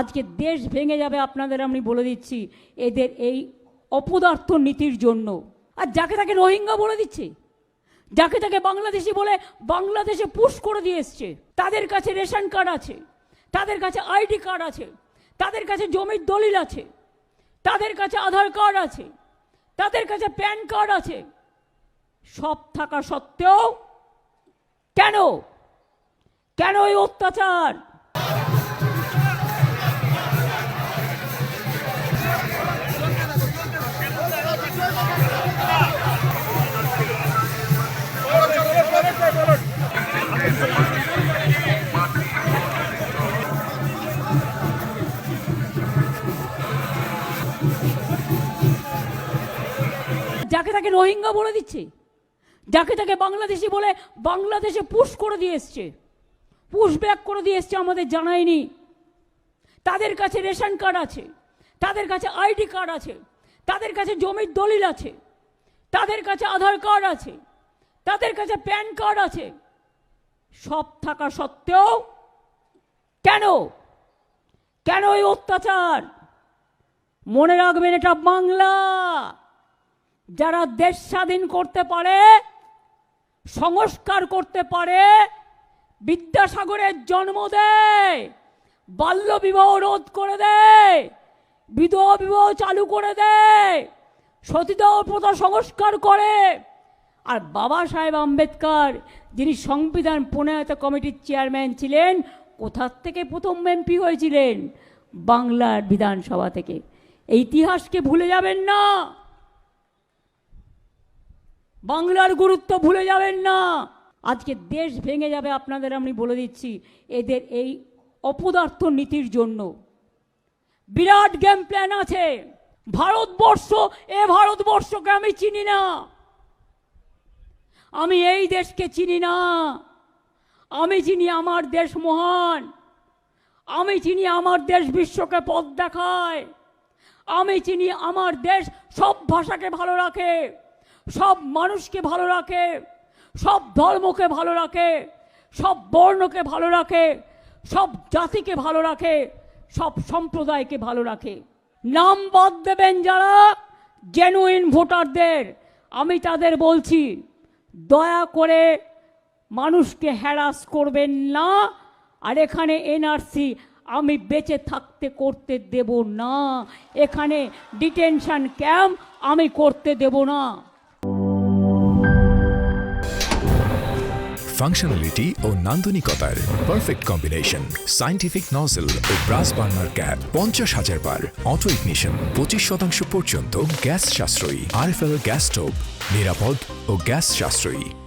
আজকে দেশ ভেঙে যাবে আপনাদের আমি বলে দিচ্ছি, এদের এই অপদার্থ নীতির জন্য। আর যাকে তাকে রোহিঙ্গা বলে দিচ্ছে, যাকে তাকে বাংলাদেশি বলে বাংলাদেশে পুশ করে দিয়ে এসছে, তাদের কাছে রেশন কার্ড আছে, তাদের কাছে আইডি কার্ড আছে, তাদের কাছে জমির দলিল আছে, তাদের কাছে আধার কার্ড আছে, তাদের কাছে প্যান কার্ড আছে, সব থাকা সত্ত্বেও কেন? কেন এই অত্যাচার? যাকে তাকে রোহিঙ্গা বলে দিচ্ছে, যাকে তাকে বাংলাদেশি বলে বাংলাদেশে পুশ করে দিয়ে এসছে, পুশ ব্যাক করে দিয়ে এসছে আমাদের জানায়নি তাদের কাছে রেশন কার্ড আছে, তাদের কাছে আইডি কার্ড আছে, তাদের কাছে জমির দলিল আছে, তাদের কাছে আধার কার্ড আছে, তাদের কাছে প্যান কার্ড আছে। সব থাকা সত্ত্বেও কেন? কেন এই অত্যাচার? মনে রাখবেন এটা বাংলা। যারা দেশ স্বাধীন করতে পারে, সংস্কার করতে পারে, বিদ্যাসাগরের জন্ম দেয়, বাল্য বিবাহ রোধ করে দেয়, বিধবা বিবাহ চালু করে দেয়, সতীদাহ প্রথা সংস্কার করে। আর বাবা সাহেব আম্বেদকর, যিনি সংবিধান প্রণয়ত কমিটির চেয়ারম্যান ছিলেন, কোথার থেকে প্রথম এমপি হয়েছিলেন? বাংলার বিধানসভা থেকে। এই ইতিহাসকে ভুলে যাবেন না। বাংলার গুরুত্ব ভুলে যাবেন না। আজকে দেশ ভেঙে যাবে আপনাদের, আমি বলে দিচ্ছি, এদের এই অপদার্থ নীতির জন্য। বিরাট গেম প্ল্যান আছে। ভারতবর্ষ, এ ভারতবর্ষকে আমি চিনি না। আমি এই দেশকে চিনি না। আমি চিনি আমার দেশ মহান। আমি চিনি আমার দেশ বিশ্বকে পথ দেখায়। আমি চিনি আমার দেশ সব ভাষাকে ভালো রাখে। সব মানুষকে ভালো রাখে, সব ধর্মকে ভালো রাখে, সব বর্ণকে ভালো রাখে, সব জাতিকে ভালো রাখে, সব সম্প্রদায়কে ভালো রাখে। নাম বাদ দেবেন যারা জেনুইন ভোটারদের। আমি তাদের বলছি, দয়া করে মানুষকে হ্যারাস করবেন না, আর এখানে এনআরসি আমি বেঁচে থাকতে করতে দেব না। এখানে ডিটেনশন ক্যাম্প আমি করতে দেব না। ফাংশনালিটি ও নান্দনিকতার পারফেক্ট কম্বিনেশন সাইন্টিফিক নজল ও ব্রাস বার্নার ক্যাপ পঞ্চাশ হাজার বার অটো ইগনিশন পঁচিশ শতাংশ পর্যন্ত গ্যাস সাশ্রয়ী। আরএফএল গ্যাস স্টোভ নিরাপদ ও গ্যাস সাশ্রয়ী।